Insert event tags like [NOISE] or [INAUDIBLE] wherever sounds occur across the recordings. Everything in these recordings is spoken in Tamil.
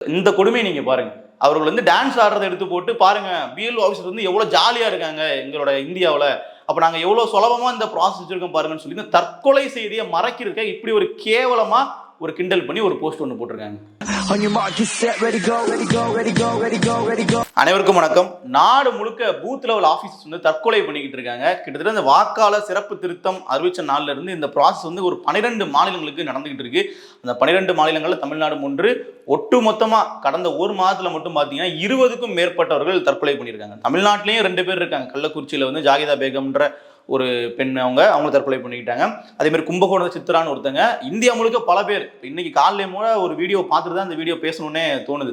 இந்த கொடுமையை நீங்க பாருங்க. அவர்கள் வந்து டான்ஸ் ஆடுறதை எடுத்து போட்டு பாருங்க பிஎல் ஆஃபீஸர் வந்து எவ்வளோ ஜாலியாக இருக்காங்க எங்களோட இந்தியாவில். அப்போ நாங்கள் எவ்வளோ சுலபமாக இந்த ப்ராசஸ் வச்சிருக்கோம் பாருங்கன்னு சொல்லி இந்த தற்கொலை செய்தியை மறைக்கிறதுக்க இப்படி ஒரு கேவலமாக ஒரு கிண்டல் பண்ணி ஒரு போஸ்ட் ஒன்று போட்டிருக்காங்க. அனைவருக்கும் வணக்கம். நாடு முழுக்க பூத் லெவல் ஆஃபீஸர்ஸ் வந்து தற்கொலை பண்ணிக்கிட்டு இருக்காங்க. கிட்டத்தட்ட இந்த வாக்காளர் சிறப்பு திருத்தம் அறிவிச்ச நாள்ல இருந்து இந்த ப்ராசஸ் வந்து ஒரு பன்னிரெண்டு மாநிலங்களுக்கு நடந்துகிட்டு இருக்கு. அந்த பன்னிரெண்டு மாநிலங்கள்ல தமிழ்நாடு ஒன்று ஒட்டு மொத்தமா கடந்த ஒரு மாதத்துல மட்டும் பாத்தீங்கன்னா இருபதுக்கும் மேற்பட்டவர்கள் தற்கொலை பண்ணியிருக்காங்க. தமிழ்நாட்டிலேயும் ரெண்டு பேர் இருக்காங்க. கள்ளக்குறிச்சியில வந்து ஜாகிதா பேகம்ன்ற ஒரு பெண் அவங்க அவங்க தற்கொலை பண்ணிக்கிட்டாங்க. அதே மாதிரி கும்பகோணம் சித்ரான்னு ஒருத்தங்க இந்தியா முழுக்க பல பேர் இன்னைக்கு காலையில மூல ஒரு வீடியோ பார்த்துட்டு தான் இந்த வீடியோ பேசணும்னே தோணுது.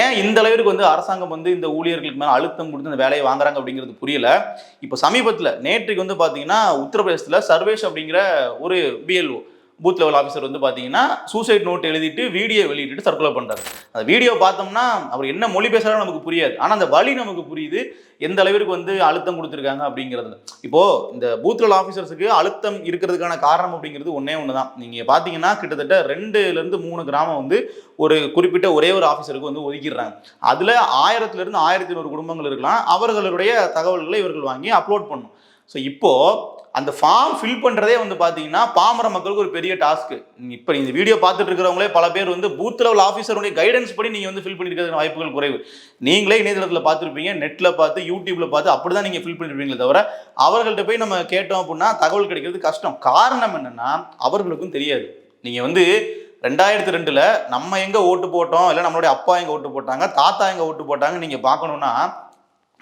ஏன் இந்த அளவிற்கு வந்து அரசாங்கம் வந்து இந்த ஊழியர்களுக்கு மேலே அழுத்தம் கொடுத்து இந்த வேலையை வாங்குறாங்க அப்படிங்கிறது புரியல. இப்போ சமீபத்தில் நேற்றுக்கு வந்து பார்த்தீங்கன்னா உத்தரப்பிரதேசத்தில் சர்வேஷ் அப்படிங்கிற ஒரு பிஎல்ஓ பூத் லெவல் ஆஃபீஸர் வந்து பார்த்தீங்கன்னா சூசைட் நோட் எழுதிட்டு வீடியோ வெளியிட்டு சர்க்குலர் பண்ணுறாரு அந்த வீடியோ பார்த்தோம்னா அவர் என்ன மொழி பேசுகிறாரோ நமக்கு புரியாது. ஆனால் அந்த வழி நமக்கு புரியுது. எந்த அளவிற்கு வந்து அழுத்தம் கொடுத்துருக்காங்க அப்படிங்கிறது. இப்போது இந்த பூத் லெவல் ஆஃபீஸர்ஸுக்கு அழுத்தம் இருக்கிறதுக்கான காரணம் அப்படிங்கிறது ஒன்றே ஒன்று தான் நீங்கள் பார்த்தீங்கன்னா கிட்டத்தட்ட ரெண்டுலேருந்து மூணு கிராமம் வந்து ஒரு குறிப்பிட்ட ஒரே ஒரு ஆஃபீஸருக்கு வந்து ஒதுக்கிடுறாங்க. அதில் ஆயிரத்துலேருந்து ஆயிரத்தி நூறு குடும்பங்கள் இருக்கலாம். அவர்களுடைய தகவல்களை இவர்கள் வாங்கி அப்லோட் பண்ணும் ஸோ இப்போது அந்த ஃபார்ம் ஃபில் பண்ணுறதே வந்து பார்த்தீங்கன்னா பாமர மக்களுக்கு ஒரு பெரிய டாஸ்க்கு இப்போ இந்த வீடியோ பார்த்துட்டு இருக்கிறவங்களே பல பேர் வந்து பூத் லெவல் ஆஃபீஸருடைய கைடன்ஸ் படி நீங்கள் வந்து ஃபில் பண்ணியிருக்கிறது வாய்ப்புகள் குறைவு. நீங்களே இணையதளத்தில் பார்த்துருப்பீங்க நெட்டில் பார்த்து யூடியூப்பில் பார்த்து அப்படி தான் நீங்கள் ஃபில் பண்ணிருப்பீங்களே தவிர அவர்கள்ட்ட போய் நம்ம கேட்டோம் அப்படின்னா தகவல் கிடைக்கிறது கஷ்டம். காரணம் என்னென்னா அவர்களுக்கும் தெரியாது. நீங்கள் வந்து ரெண்டாயிரத்தி ரெண்டில் நம்ம எங்கே ஓட்டு போட்டோம் இல்லை நம்மளுடைய அப்பா எங்கே ஓட்டு போட்டாங்க தாத்தா எங்கே ஓட்டு போட்டாங்க நீங்கள் பார்க்கணுன்னா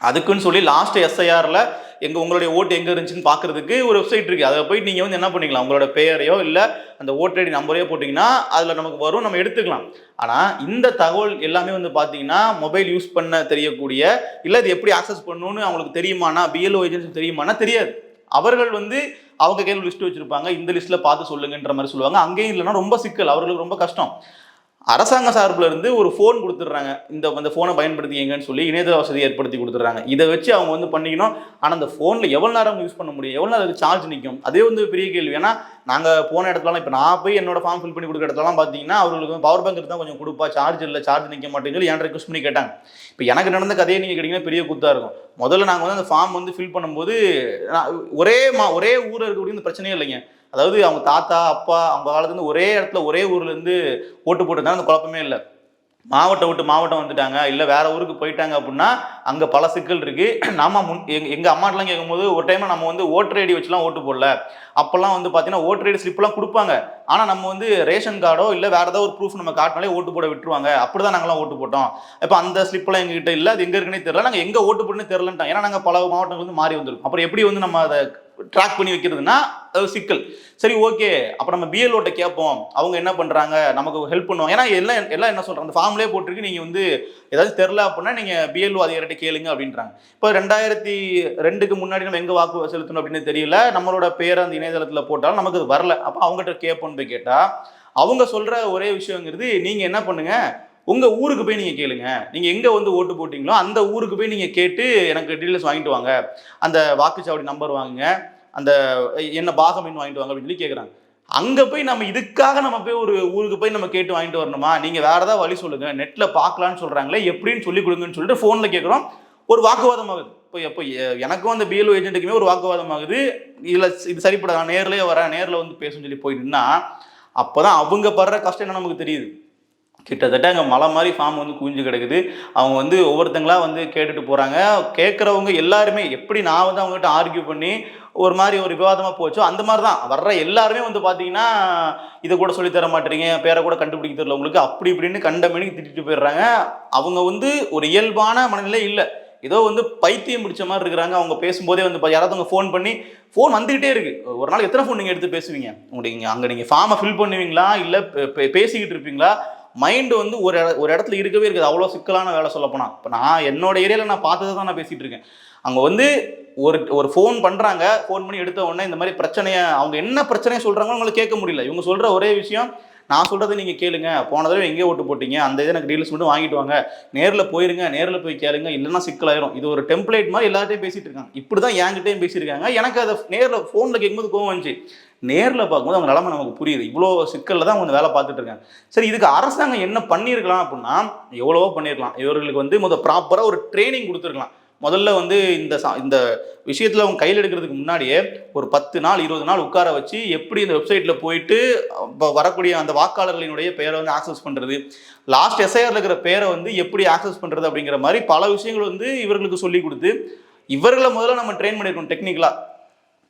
அதுக்குன்னு சொல்லி லாஸ்ட் எஸ்ஐஆரில் எங்கள் உங்களுடைய ஓட்டு எங்கே இருந்துச்சுன்னு பார்க்குறதுக்கு ஒரு வெப்சைட் இருக்குது அதை போய் நீங்கள் வந்து என்ன பண்ணிக்கலாம்? உங்களோட பெயரையோ இல்லை அந்த ஓட்டர் ஐடி நம்பரையோ போட்டிங்கன்னா அதில் நமக்கு வரும். நம்ம எடுத்துக்கலாம். ஆனால் இந்த தகவல் எல்லாமே வந்து பார்த்தீங்கன்னா மொபைல் யூஸ் பண்ண தெரியக்கூடிய இல்லை இது எப்படி ஆக்சஸ் பண்ணணும்னு அவங்களுக்கு தெரியுமானா பிஎல்ஓ ஏஜென்சி தெரியுமானா தெரியாது. அவர்கள் வந்து அவங்க கையில் லிஸ்ட் வச்சிருப்பாங்க. இந்த லிஸ்ட்ல பார்த்து சொல்லுங்கன்ற மாதிரி சொல்லுவாங்க. அங்கேயும் இல்லைன்னா ரொம்ப சிக்கல். அவர்களுக்கு ரொம்ப கஷ்டம். அரசாங்க சார்பில் இருந்து ஒரு ஃபோன் கொடுத்துட்றாங்க. இந்த அந்த ஃபோனை பயன்படுத்திங்கன்னு சொல்லி இணையதள வசதி ஏற்படுத்தி கொடுத்துட்றாங்க. இதை வச்சு அவங்க வந்து பண்ணிக்கணும். ஆனால் அந்த ஃபோனில் எவ்வளோ நேரம் யூஸ் பண்ண முடியும்? எவ்வளோ நேரம் சார்ஜ் நிற்கும் அதே வந்து பெரிய கேள்வி. ஏன்னா நாங்கள் போன இடத்துலலாம் இப்போ நான் போய் என்னோட ஃபார்ம் ஃபில் பண்ணி கொடுக்குற இடத்துலலாம் பார்த்தீங்கன்னா அவர்களுக்கு பவர் பேங்க் தான் கொஞ்சம் கொடுப்பா. சார்ஜ் இல்லை சார்ஜ் நிற்க மாட்டேங்குது. சொல்லி என்கிட்ட ரெக்வஸ்ட் பண்ணி கேட்டாங்க. இப்போ எனக்கு நடந்த கதையை நீங்கள் கேட்டிங்கன்னா பெரிய குத்தாக இருக்கும். முதல்ல நாங்கள் வந்து அந்த ஃபார்ம் வந்து ஃபில் பண்ணும்போது நான் ஒரே மா ஒரே ஊரில் இருக்கக்கூடிய இந்த பிரச்சனையே இல்லைங்க. அதாவது அவங்க தாத்தா அப்பா அவங்க காலத்துலேருந்து ஒரே இடத்துல ஒரே ஊர்ல இருந்து ஓட்டு போட்டுருந்தாங்க அந்த குழப்பமே இல்லை. மாவட்டம் விட்டு மாவட்டம் வந்துட்டாங்க. இல்லை வேற ஊருக்கு போயிட்டாங்க அப்படின்னா அங்கே பல சிக்கல் இருக்கு. [CLEARS THROAT] நாம முன் எங்க எங்கள் அம்மாட்டெலாம் கேட்கும்போது ஒரு டைம் நம்ம வந்து ஓட்டர் ஐடி வச்சுலாம் ஓட்டு போடல. அப்போல்லாம் வந்து பார்த்தீங்கன்னா ஓட்டர் ஐடி ஸ்லிப்லாம் கொடுப்பாங்க. ஆனால் நம்ம வந்து ரேஷன் கார்டோ இல்லை வேற ஏதாவது ஒரு ப்ரூஃப் நம்ம காட்டினாலே ஓட்டு போட விட்டுருவாங்க. அப்படி தான் நாங்களாம் ஓட்டு போட்டோம். இப்போ அந்த ஸ்லிப்லாம் எங்ககிட்ட இல்லை அது எங்கே இருக்குன்னே தெரில நாங்கள் எங்கே ஓட்டு போட்டுன்னு தெரிலன்ட்டோம் ஏன்னா நாங்கள் பல மாவட்டங்கள் வந்து மாறி வந்திருக்கோம். அப்புறம் எப்படி வந்து நம்ம அதை ட்ராக் பண்ணி வைக்கிறதுனா அது சிக்கல். சரி ஓகே. அப்போ நம்ம பிஎல்ஓட்ட கேட்போம். அவங்க என்ன பண்ணுறாங்க நமக்கு ஹெல்ப் பண்ணுவாங்க. ஏன்னா எல்லாம் எல்லாம் என்ன சொல்கிறாங்க அந்த ஃபார்ம்லேயே போட்டிருக்கு. நீங்கள் வந்து ஏதாவது தெரில அப்படின்னா நீங்கள் பிஎல்ஓ அதிகாரிட்ட கேளுங்க அப்படின்றாங்க. இப்போ ரெண்டாயிரத்தி ரெண்டுக்கு முன்னாடி நம்ம எங்கே வாக்கு செலுத்தணும் அப்படின்னு தெரியல. நம்மளோட பேர் அந்த இணையதளத்தில் போட்டாலும் நமக்கு அது வரல. அப்போ அவங்ககிட்ட கேட்போம்னு போய் கேட்டால் அவங்க சொல்கிற ஒரே விஷயங்கிறது நீங்கள் என்ன பண்ணுங்கள் உங்கள் ஊருக்கு போய் நீங்கள் கேளுங்க. நீங்கள் எங்கே வந்து ஓட்டு போட்டிங்களோ அந்த ஊருக்கு போய் நீங்கள் கேட்டு எனக்கு டீட்டெயில்ஸ் வாங்கிட்டு வாங்க. அந்த வாக்குச்சாவடி நம்பர் வாங்குங்க. அந்த என்ன பாகம் வாங்கிட்டு வாங்க அப்படின்னு சொல்லி கேட்குறாங்க அங்கே போய் நம்ம இதுக்காக நம்ம போய் ஒரு ஊருக்கு போய் நம்ம கேட்டு வாங்கிட்டு வரணுமா? நீங்கள் வேறு ஏதாவது வழி சொல்லுங்கள் நெட்டில் பார்க்கலான்னு சொல்கிறாங்களே எப்படின்னு சொல்லி கொடுங்கன்னு சொல்லிட்டு ஃபோனில் கேட்குறோம் ஒரு வாக்குவாதம் ஆகுது. இப்போ எப்போ எனக்கும் அந்த பிஎல்ஓ ஏஜென்ட்டுக்குமே ஒரு வாக்குவாதம் ஆகுது. இதில் இது சரிப்படாது? நான் வரேன் நேரில் வந்து பேசுன்னு சொல்லி போய் நின்னா அப்போ தான் அவங்க படுற கஷ்டம் என்ன நமக்கு தெரியுது? கிட்டத்தட்ட அங்கே மலை மாதிரி ஃபார்ம் வந்து குவிஞ்சு கிடக்குது. அவங்க வந்து ஒவ்வொருத்தங்களா வந்து கேட்டுட்டு போகிறாங்க கேட்குறவங்க எல்லாருமே எப்படி நான் வந்து அவங்ககிட்ட ஆர்கியூ பண்ணி ஒரு மாதிரி ஒரு விவாதமாக போச்சோ அந்த மாதிரி தான் வர்ற எல்லாருமே வந்து பார்த்தீங்கன்னா இதை கூட சொல்லித்தர மாட்டேறீங்க பேரை கூட கண்டுபிடிக்க தெரியல உங்களுக்கு அப்படி இப்படின்னு கண்ட மணிக்கு திட்டிட்டு போயிடுறாங்க. அவங்க வந்து ஒரு இயல்பான மனநிலை இல்லை. ஏதோ வந்து பைத்தியம் பிடிச்ச மாதிரி இருக்கிறாங்க. அவங்க பேசும்போதே வந்து யாராவது அவங்க ஃபோன் பண்ணி ஃபோன் வந்துகிட்டே இருக்கு. ஒரு நாள் எத்தனை ஃபோன் நீங்கள் எடுத்து பேசுவீங்க? உங்களுக்கு அங்கே நீங்கள் ஃபார்மை ஃபில் பண்ணுவீங்களா? இல்லை பேசிக்கிட்டு இருப்பீங்களா? மைண்டு வந்து ஒரு ஒரு இடத்துல இருக்கவே இருக்குது. அவ்வளோ சிக்கலான வேலை சொல்லப்போனால் இப்போ நான் என்னோட ஏரியாவில் நான் பார்த்ததை தான் நான் பேசிகிட்டு இருக்கேன். அங்கே வந்து ஒரு ஒரு ஃபோன் பண்ணுறாங்க ஃபோன் பண்ணி எடுத்த உடனே இந்த மாதிரி பிரச்சனையை அவங்க என்ன பிரச்சனையை சொல்கிறாங்களோ அவங்களுக்கு கேட்க முடியல. இவங்க சொல்கிற ஒரே விஷயம் நான் சொல்றதை நீங்க கேளுங்க. போன தடவை எங்கே ஓட்டு போட்டீங்க. அந்த இதை எனக்கு டீல்ஸ் மட்டும் வாங்கிட்டு வாங்க. நேரில் போயிருங்க நேரில் போய் கேளுங்க. இல்லைன்னா சிக்கலாயிரும். இது ஒரு டெம்ப்ளேட் மாதிரி எல்லார்ட்டையும் பேசிட்டு இருக்காங்க. இப்படிதான் என்கிட்டயும் பேசியிருக்காங்க. எனக்கு அதை நேரில் ஃபோனில் கேட்கும்போது கோவம் வந்துச்சு. நேரில் பார்க்கும்போது அவங்க நிலமை நமக்கு புரியுது. இவ்வளோ சிக்கலில் தான் அவங்க வேலை பார்த்துட்டு இருக்காங்க. சரி இதுக்கு அரசாங்கம் என்ன பண்ணியிருக்கலாம் அப்படின்னா எவ்வளவோ பண்ணியிருக்கலாம். இவர்களுக்கு வந்து முதல் ப்ராப்பராக ஒரு ட்ரைனிங் கொடுத்துருக்கலாம். முதல்ல வந்து இந்த சா- இந்த விஷயத்தில் அவங்க கையில் எடுக்கிறதுக்கு முன்னாடியே ஒரு பத்து நாள் இருபது நாள் உட்கார வச்சு எப்படி இந்த வெப்சைட்டில் போயிட்டு இப்போ வரக்கூடிய அந்த வாக்காளர்களினுடைய பெயரை வந்து ஆக்சஸ் பண்ணுறது லாஸ்ட் எஸ்ஐஆரில் இருக்கிற பேரை வந்து எப்படி ஆக்சஸ் பண்ணுறது அப்படிங்கிற மாதிரி பல விஷயங்கள் வந்து இவர்களுக்கு சொல்லி கொடுத்து இவர்களை முதல்ல நம்ம ட்ரெயின் பண்ணியிருக்கோம் டெக்னிக்கலாக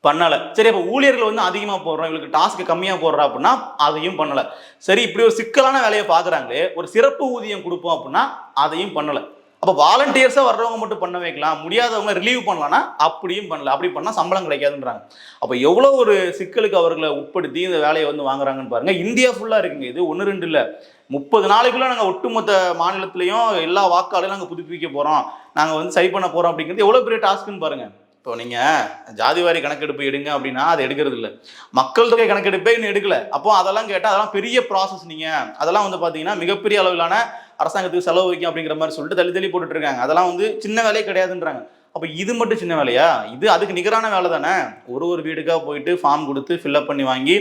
பண்ணலை. சரி அப்போ ஊழியர்கள் வந்து அதிகமாக போடுறோம் இவங்களுக்கு டாஸ்க்கு கம்மியாக போடுறா அப்படின்னா அதையும் பண்ணலை. சரி இப்படி ஒரு சிக்கலான வேலையை பார்க்குறாங்களே ஒரு சிறப்பு ஊதியம் கொடுப்போம் அப்படின்னா அதையும் பண்ணலை. அப்போ வாலண்டியர்ஸாக வர்றவங்க மட்டும் பண்ண வைக்கலாம். முடியாதவங்க ரிலீவ் பண்ணலாம்னா அப்படியும் பண்ணல அப்படி பண்ணால் சம்பளம் கிடைக்காதுன்றாங்க. அப்போ எவ்வளோ ஒரு சிக்கலுக்கு அவர்களை உட்படுத்தி இந்த வேலையை வந்து வாங்குறாங்கன்னு பாருங்க. இந்தியா ஃபுல்லாக இருக்குங்க. இது ஒன்று ரெண்டு இல்லை. முப்பது நாளைக்குள்ள நாங்கள் ஒட்டுமொத்த மாநிலத்திலையும் எல்லா வாக்காளையும் நாங்கள் புதுப்பிக்க போகிறோம் நாங்கள் வந்து சரி பண்ண போகிறோம் அப்படிங்கிறது எவ்வளோ பெரிய டாஸ்க்குன்னு பாருங்க. இப்போ நீங்கள் ஜாதிவாரி கணக்கெடுப்பு எடுங்க அப்படின்னா அதை எடுக்கிறது இல்லை. மக்கள் தொகை கணக்கெடுப்பே இன்னும் எடுக்கல. அப்போ அதெல்லாம் கேட்டால் அதெல்லாம் பெரிய ப்ராசஸ் நீங்கள் அதெல்லாம் வந்து பார்த்தீங்கன்னா மிகப்பெரிய அளவிலான அரசாங்கத்துக்கு செலவு வைக்கும் அப்படிங்கிற மாதிரி சொல்லிட்டு தள்ளி தள்ளி போட்டுட்டு இருக்காங்க அதெல்லாம் வந்து சின்ன வேலையே கிடையாதுன்றாங்க. அப்போ இது மட்டும் சின்ன வேலையா? இது அதுக்கு நிகரான வேலை தானே? ஒரு ஒரு வீடுக்காக போயிட்டு ஃபார்ம் கொடுத்து ஃபில்அப் பண்ணி வாங்கி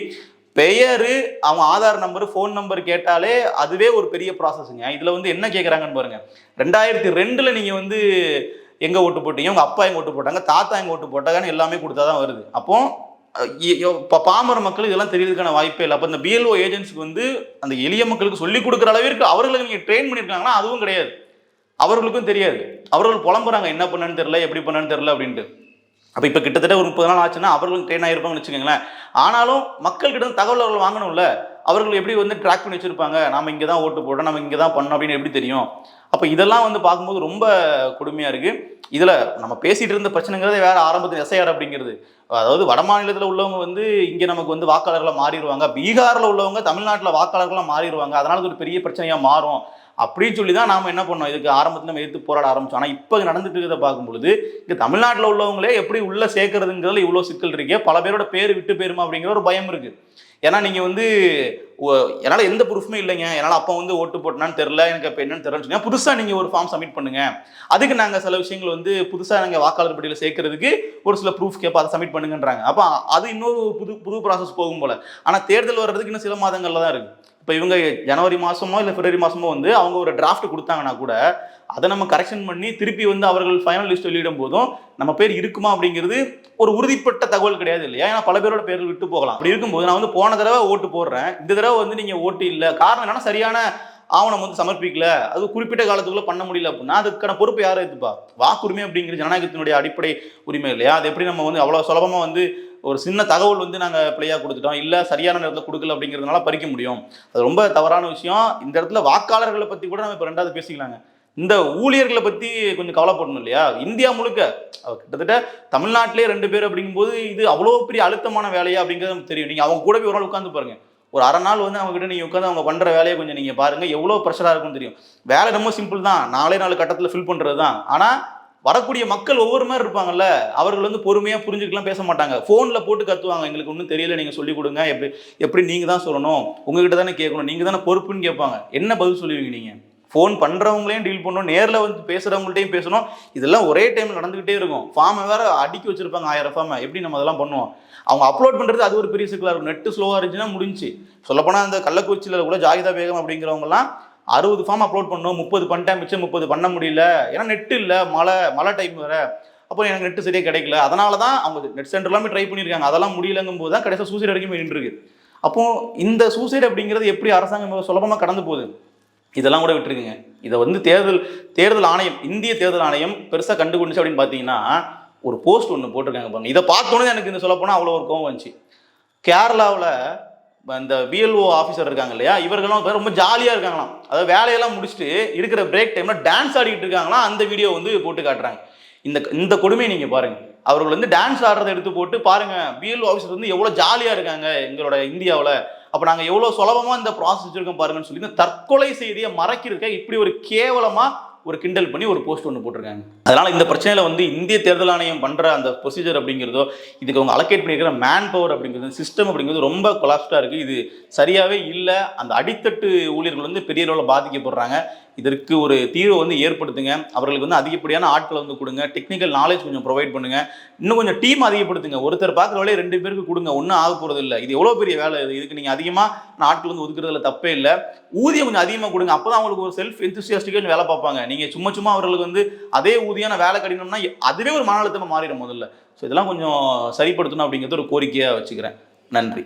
பெயர் அவன் ஆதார் நம்பர் ஃபோன் நம்பர் கேட்டாலே அதுவே ஒரு பெரிய ப்ராசஸுங்க இதில் வந்து என்ன கேட்குறாங்கன்னு பாருங்கள் ரெண்டாயிரத்தி ரெண்டில் நீங்கள் வந்து எங்கே ஓட்டு போட்டீங்க? உங்கள் அப்பா எங்கே ஓட்டு போட்டாங்க? தாத்தா எங்கே ஓட்டு போட்டாங்கன்னு எல்லாமே கொடுத்தா தான் வருது. அப்போது பாமர மக்களுக்கு இதெல்லாம் தெரியறதுக்கான வாய்ப்பே இல்லை. அப்போ இந்த பிஎல்ஓ ஏஜென்ட்ஸ்க்கு வந்து அந்த எளிய மக்களுக்கு சொல்லிக் கொடுக்குற அளவிற்கு அவர்களுக்கு நீங்கள் ட்ரெயின் பண்ணியிருக்காங்கன்னா அதுவும் கிடையாது. அவர்களுக்கும் தெரியாது. அவர்கள் புலம்புறாங்க என்ன பண்ணனு தெரியல எப்படி பண்ணனு தெரியல அப்படின்ட்டு. அப்போ இப்போ கிட்டத்தட்ட ஒரு முப்பது நாள் ஆச்சுன்னா அவர்களும் ட்ரெயின் ஆகிருப்பாங்கன்னு வச்சுக்கோங்களேன். ஆனாலும் மக்கள்கிட்ட தகவல் அவர்கள் வாங்கணும்ல. அவர்கள் எப்படி வந்து ட்ராக் பண்ணி வச்சிருப்பாங்க? நாம் இங்கே தான் ஓட்டு போடுறோம் நம்ம இங்கே தான் பண்ணோம் அப்படின்னு எப்படி தெரியும்? அப்போ இதெல்லாம் வந்து பார்க்கும்போது ரொம்ப கொடுமையாக இருக்குது இதில் நம்ம பேசிகிட்டு இருந்த பிரச்சனைங்கிறதே வேற ஆரம்பத்தில் எஸ்ஐஆர் அப்படிங்கிறது. அதாவது வட மாநிலத்தில் உள்ளவங்க வந்து இங்கே நமக்கு வந்து வாக்காளர்களாக மாறிடுவாங்க. பீகாரில் உள்ளவங்க தமிழ்நாட்டில் வாக்காளர்களாக மாறிடுவாங்க. அதனால அது ஒரு பெரிய பிரச்சனையாக மாறும். அப்படின்னு சொல்லி தான் நாம் என்ன பண்ணோம்? இதுக்கு ஆரம்பத்தில் நம்ம எதிர்த்து போராட ஆரம்பிச்சோம். ஆனால் இப்போ நடந்துட்டு இருக்கிறத பார்க்கும்பொழுது இங்கே தமிழ்நாட்டில் உள்ளவங்களே எப்படி உள்ள சேர்க்கறதுங்கிறதுல இவ்வளோ சிக்கல் இருக்கே பல பேரோட பேர் விட்டு போயிருமா அப்படிங்கிற ஒரு பயம் இருக்குது ஏன்னா நீங்கள் வந்து என்னால் எந்த ப்ரூஃப்மே இல்லைங்க. என்னால் அப்போ வந்து ஓட்டு போட்டனான்னு தெரில எனக்கு இப்போ என்னன்னு தெரிலன்னு சொன்னீங்க. புதுசாக நீங்கள் ஒரு ஃபார்ம் சப்மிட் பண்ணுங்க. அதுக்கு நாங்கள் சில விஷயங்கள் வந்து புதுசாக நாங்கள் வாக்காளர் பட்டியலில் சேர்க்கறதுக்கு ஒரு சில ப்ரூஃப் கேட்போம் அதை சப்மிட் பண்ணுங்கன்றாங்க. அப்போ அது இன்னொரு புது புது ப்ராசஸ் போகும் போல. ஆனால் தேர்தல் வர்றதுக்கு இன்னும் சில மாதங்களில் தான் இருக்கு. இப்போ இவங்க ஜனவரி மாதமோ இல்லை பிப்ரவரி மாதமோ வந்து அவங்க ஒரு டிராஃப்ட் கொடுத்தாங்கன்னா கூட அதை நம்ம கரெக்ஷன் பண்ணி திருப்பி வந்து அவர்கள் ஃபைனல் லிஸ்ட் வெளியிடும் போதும் நம்ம பேர் இருக்குமா அப்படிங்கிறது ஒரு உறுதிப்பட்ட தகவல் கிடையாது இல்லையா? ஏன்னா பல பேரோட பேர்கள் விட்டு போகலாம். அப்படி இருக்கும்போது நான் வந்து போன தடவை ஓட்டு போடுறேன். இந்த தடவை வந்து நீங்கள் ஓட்டு இல்லை. காரணம் என்னன்னா சரியான ஆவணம் வந்து சமர்ப்பிக்கல. அது குறிப்பிட்ட காலத்துக்குள்ள பண்ண முடியல அப்படின்னா அதுக்கான பொறுப்பு யாரும் எடுத்துப்பா வாக்குரிமை அப்படிங்கிற ஜனநாயகத்தினுடைய அடிப்படை உரிமை இல்லையா? அது எப்படி நம்ம வந்து அவ்வளோ சுலபமாக வந்து ஒரு சின்ன தகவல் வந்து நாங்கள் பிள்ளையாக கொடுத்துட்டோம். இல்லை சரியான நேரத்தில் கொடுக்கல அப்படிங்கிறதுனால பறிக்க முடியும். அது ரொம்ப தவறான விஷயம். இந்த இடத்துல வாக்காளர்களை பற்றி கூட நம்ம இப்போ ரெண்டாவது பேசிக்கலாங்க. இந்த ஊழியர்களை பற்றி கொஞ்சம் கவலைப்படணும் இல்லையா? இந்தியா முழுக்க. கிட்டத்தட்ட தமிழ்நாட்டிலே ரெண்டு பேர் அப்படிங்கும்போது இது அவ்வளோ பெரிய அழுத்தமான வேலையா அப்படிங்கிறது நமக்கு தெரியும். நீங்கள் அவங்க கூட போய் ஒரு நாள் உட்காந்து பாருங்க. ஒரு அரை நாள் வந்து அவங்க கிட்ட நீங்கள் உட்காந்து அவங்க பண்ணுற வேலையை கொஞ்சம் நீங்கள் பாருங்க. எவ்வளோ ப்ரெஷராக இருக்கும்னு தெரியும். வேலை ரொம்ப சிம்பிள் தான். நாலே நாலு கட்டத்தில் ஃபில் பண்ணுறது தான். ஆனால் வரக்கூடிய மக்கள் ஒவ்வொரு மாதிரி இருப்பாங்கல்ல. அவர்கள் வந்து பொறுமையாக புரிஞ்சுக்கலாம் பேச மாட்டாங்க. ஃபோனில் போட்டு கத்துவாங்க. எங்களுக்கு ஒன்றும் தெரியல. நீங்கள் சொல்லிக் கொடுங்க. எப்படி எப்படி நீங்கள் தான் சொல்லணும். உங்ககிட்ட தானே கேட்கணும். நீங்கள் தானே பொறுப்புன்னு கேட்பாங்க. என்ன பதில் சொல்லுவீங்க நீங்கள் ஃபோன் பண்ணுறவங்களையும் டீல் பண்ணணும் நேரில் வந்து பேசுகிறவங்கள்ட்டையும் பேசணும். இதெல்லாம் ஒரே டைம் நடந்துக்கிட்டே இருக்கும். ஃபார்மை வேற அடுக்கி வச்சிருப்பாங்க ஆயிரம் ஃபார்மை எப்படி நம்ம அதெல்லாம் பண்ணுவோம்? அவங்க அப்லோட் பண்ணுறது அது ஒரு பெரிய சிக்கலாக இருக்கும். நெட்டு ஸ்லோவாக இருந்துச்சுன்னா முடிஞ்சு சொல்லப்போனால் அந்த கள்ளக்குறிச்சியில் கூட ஜாகிதா பேகம் அப்படிங்கிறவங்கலாம் அறுபது ஃபார்ம் அப்லோட் பண்ணோம் முப்பது பண்ணிட்டேன் மிச்சம் முப்பது பண்ண முடியல. ஏன்னா நெட்டு இல்லை மழை மழை டைம் வேற. அப்போ எனக்கு நெட்டு சரியாக கிடைக்கல. அதனால தான் அவங்க நெட் சென்டர் எல்லாமே ட்ரை பண்ணியிருக்காங்க. அதெல்லாம் முடியலங்கும் போது தான் கடைசியாக சூசைட் வரைக்கும் போய் நின்றுருக்கு அப்போது இந்த சூசைட் அப்படிங்கிறது எப்படி அரசாங்கம் சுலபமாக கடந்து போகுது. இதெல்லாம் கூட விட்டுருக்குங்க. இதை வந்து தேர்தல் தேர்தல் ஆணையம் இந்திய தேர்தல் ஆணையம் பெருசாக கண்டுகொண்டுச்சு அப்படின்னு பார்த்தீங்கன்னா ஒரு போஸ்ட் ஒன்று போட்டிருக்காங்க பாருங்க. இதை பார்த்தோன்னே எனக்கு இந்த சொல்லப்போனால் அவ்வளோ ஒரு கோவம் வந்துச்சு. கேரளாவில் இந்த பிஎல்ஓ ஆஃபீஸர் இருக்காங்க இல்லையா? இவர்களும் ரொம்ப ஜாலியாக இருக்காங்களாம். அதாவது வேலையெல்லாம் முடிச்சுட்டு இருக்கிற பிரேக் டைமில் டான்ஸ் ஆடிக்கிட்டு இருக்காங்களாம். அந்த வீடியோ வந்து போட்டு காட்டுறாங்க. இந்த இந்த கொடுமையை நீங்கள் பாருங்கள் அவர்கள் வந்து டான்ஸ் ஆடுறதை எடுத்து போட்டு பாருங்கள் பிஎல்ஓ ஆஃபீஸர் வந்து எவ்வளோ ஜாலியாக இருக்காங்க எங்களோட இந்தியாவில். அப்போ நாங்கள் எவ்வளோ சுலபமாக இந்த ப்ராசஸ் வச்சுருக்கோம் பாருங்கன்னு சொல்லி இந்த தற்கொலை செய்தியை மறைக்கிறதுக்க இப்படி ஒரு கேவலமாக ஒரு கிண்டல் பண்ணி ஒரு போஸ்ட் ஒன்று போட்டிருக்காங்க. அதனால் இந்த பிரச்சனையில் வந்து இந்திய தேர்தல் ஆணையம் பண்ணுற அந்த ப்ரொசீஜர் அப்படிங்கிறதோ இதுக்கு அவங்க அலோகேட் பண்ணியிருக்கிற மேன் பவர் அப்படிங்கிறது சிஸ்டம் அப்படிங்கிறது ரொம்ப கொலாப்ஸ்டாக இருக்குது இது சரியாகவே இல்லை. அந்த அடித்தட்டு ஊழியர்கள் வந்து பெரிய அளவில் பாதிக்கப்படுறாங்க. இதற்கு ஒரு தீர்வை வந்து ஏற்படுத்துங்க. அவர்களுக்கு வந்து அதிகப்படியான ஆட்களை வந்து கொடுங்க. டெக்னிக்கல் நாலேஜ் கொஞ்சம் ப்ரொவைட் பண்ணுங்க. இன்னும் கொஞ்சம் டீம் அதிகப்படுத்துங்க. ஒருத்தர் பார்க்குற வேலையை ரெண்டு பேருக்கு கொடுங்க. ஒன்றும் ஆக போகிறது இல்லை இது எவ்வளோ பெரிய வேலை இது? இதுக்கு நீங்கள் அதிகமாக ஆட்கள் வந்து ஒதுக்குறதுல தப்பே இல்லை. ஊதியம் கொஞ்சம் அதிகமாக கொடுங்க. அப்போ தான் அவங்களுக்கு ஒரு செல்ஃப் எந்தூசியாஸ்டிக்காக வேலை பார்ப்பாங்க. நீங்கள் சும்மா சும்மா அவர்களுக்கு வந்து அதே ஊதியான வேலை கடினம்னா அதுவே ஒரு மன அழுத்தமாக மாறிடும் முதல்ல. ஸோ இதெல்லாம் கொஞ்சம் சரிப்படுத்தணும் அப்படிங்கிறது ஒரு கோரிக்கையாக வச்சுக்கிறேன். நன்றி.